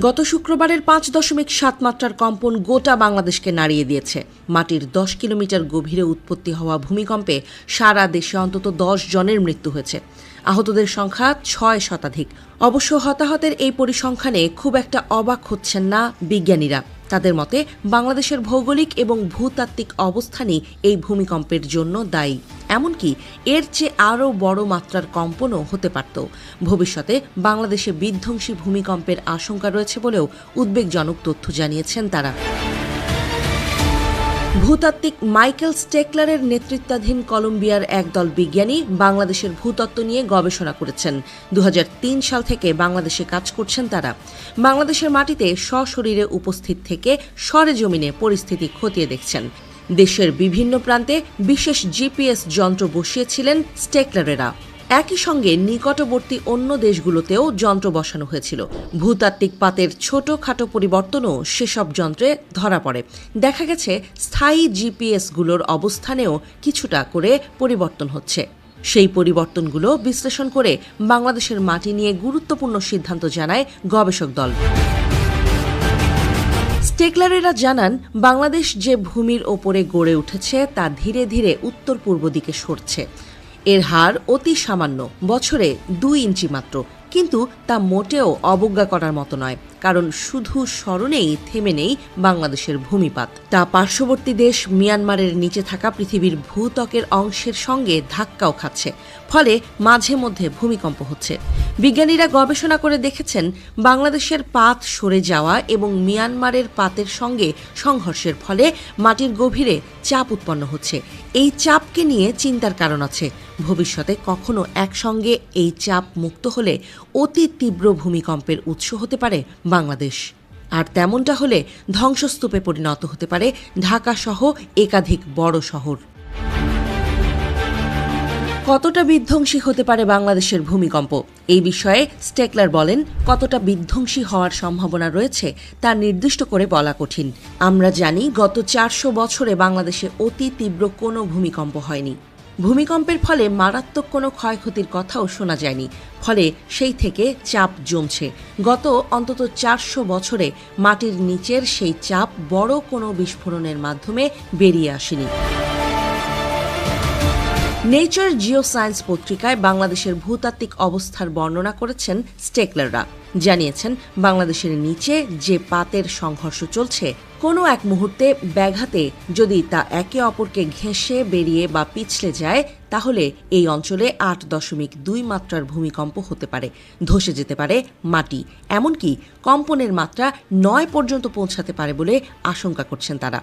গত শুক্রবারের পাঁচ দশমিক সাত মাত্রার কম্পন গোটা বাংলাদেশকে নাড়িয়ে দিয়েছে। মাটির দশ কিলোমিটার গভীরে উৎপত্তি হওয়া ভূমিকম্পে সারা দেশে অন্তত দশ জনের মৃত্যু হয়েছে। আহতদের সংখ্যা ছয় শতাধিক। অবশ্য হতাহতের এই পরিসংখ্যানে খুব একটা অবাক হচ্ছেন না বিজ্ঞানীরা। তাদের মতে, বাংলাদেশের ভৌগোলিক এবং ভূতাত্ত্বিক অবস্থানই এই ভূমিকম্পের জন্য দায়ী। এমনকি এর চেয়ে আরও বড় মাত্রার কম্পনও হতে পারত। ভবিষ্যতে বাংলাদেশে বিধ্বংসী ভূমিকম্পের আশঙ্কা রয়েছে বলেও উদ্বেগজনক তথ্য জানিয়েছেন তারা। ভূতাত্ত্বিক মাইকেল স্টেকলারের নেতৃত্বাধীন কলম্বিয়ার একদল বিজ্ঞানী বাংলাদেশের ভূতত্ত্ব নিয়ে গবেষণা করেছেন। দু হাজার তিন সাল থেকে বাংলাদেশে কাজ করছেন তারা। বাংলাদেশের মাটিতে সশরীরে উপস্থিত থেকে সরেজমিনে পরিস্থিতি খতিয়ে দেখছেন। দেশের বিভিন্ন প্রান্তে বিশেষ জিপিএস যন্ত্র বসিয়েছিলেন স্টেকলারেরা। একই সঙ্গে নিকটবর্তী অন্য দেশগুলোতেও যন্ত্র বসানো হয়েছিল। ভূতাত্ত্বিক পাতের ছোটখাটো পরিবর্তনও সেসব যন্ত্রে ধরা পড়ে। দেখা গেছে, স্থায়ী জিপিএসগুলোর অবস্থানেও কিছুটা করে পরিবর্তন হচ্ছে। সেই পরিবর্তনগুলো বিশ্লেষণ করে বাংলাদেশের মাটি নিয়ে গুরুত্বপূর্ণ সিদ্ধান্ত জানায় গবেষক দল। স্টেকলারেরা জানান, বাংলাদেশ যে ভূমির ওপরে গড়ে উঠেছে তা ধীরে ধীরে উত্তর পূর্ব দিকে সরছে। এর হার অতি সামান্য, বছরে দুই ইঞ্চি মাত্র। কিন্তু তা মোটেও অবজ্ঞা করার মতো নয়, কারণ শুধু স্মরণেই থেমে নেই বাংলাদেশের ভূমিপাত। তা পার্শ্ববর্তী দেশ মিয়ানমারের নিচে থাকা পৃথিবীর ভূত্বকের অংশের সঙ্গে ধাক্কাও খাচ্ছে, ফলে মাঝে মধ্যে ভূমিকম্প হচ্ছে। বিজ্ঞানীরা গবেষণা করে দেখেছেন, বাংলাদেশের পাত সরে যাওয়া এবং মিয়ানমারের পাতের সঙ্গে সংঘর্ষের ফলে মাটির গভীরে চাপ উৎপন্ন হচ্ছে। এই চাপকে নিয়ে চিন্তার কারণ আছে। ভবিষ্যতে কখনো একসঙ্গে এই চাপ মুক্ত হলে অতি তীব্র ভূমিকম্পের উৎস হতে পারে বাংলাদেশ। আর তেমনটা হলে ধ্বংসস্তূপে পরিণত হতে পারে ঢাকা সহ একাধিক বড় শহর। কতটা বিধ্বংসী হতে পারে বাংলাদেশের ভূমিকম্প? এই বিষয়ে স্টেকলার বলেন, কতটা বিধ্বংসী হওয়ার সম্ভাবনা রয়েছে তা নির্দিষ্ট করে বলা কঠিন। আমরা জানি, গত চারশো বছরে বাংলাদেশে অতি তীব্র কোনো ভূমিকম্প হয়নি। ভূমিকম্পের ফলে মারাত্মক কোনো ক্ষয়ক্ষতির কথাও শোনা যায়নি। ফলে সেই থেকে চাপ জমছে। গত অন্তত চারশো বছরে মাটির নিচের সেই চাপ বড় কোনো বিস্ফোরণের মাধ্যমে বেরিয়ে আসেনি। নেচার জিও সায়েন্স পত্রিকায় বাংলাদেশের ভূতাত্ত্বিক অবস্থার বর্ণনা করেছেন স্টেকলাররা। জানিয়েছেন, বাংলাদেশের নিচে যে পাতের সংঘর্ষ চলছে, কোনো এক মুহূর্তে ব্যাঘাতে যদি তা একে অপরকে ঘেঁষে বেরিয়ে বা পিছলে যায়, তাহলে এই অঞ্চলে আট দশমিক দুই মাত্রার ভূমিকম্প হতে পারে, ধসে যেতে পারে মাটি। এমনকি কম্পনের মাত্রা নয় পর্যন্ত পৌঁছাতে পারে বলে আশঙ্কা করছেন তারা।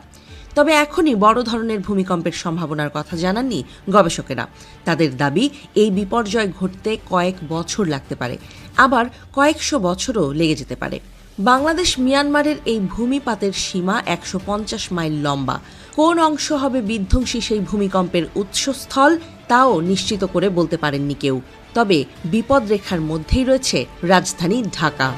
তবে এখনই বড় ধরনের ভূমিকম্পের সম্ভাবনার কথা জানাননি গবেষকেরা। তাদের দাবি, এই বিপর্যয় ঘটতে কয়েক বছর লাগতে পারে। আবার কয়েকশো বছরও লেগে যেতে পারে। বাংলাদেশ মিয়ানমারের এই ভূমিপাতের সীমা একশো পঞ্চাশ মাইল লম্বা। কোন অংশ হবে বিধ্বংসী সেই ভূমিকম্পের উৎসস্থল, তাও নিশ্চিত করে বলতে পারেননি কেউ। তবে বিপদরেখার মধ্যেই রয়েছে রাজধানী ঢাকা।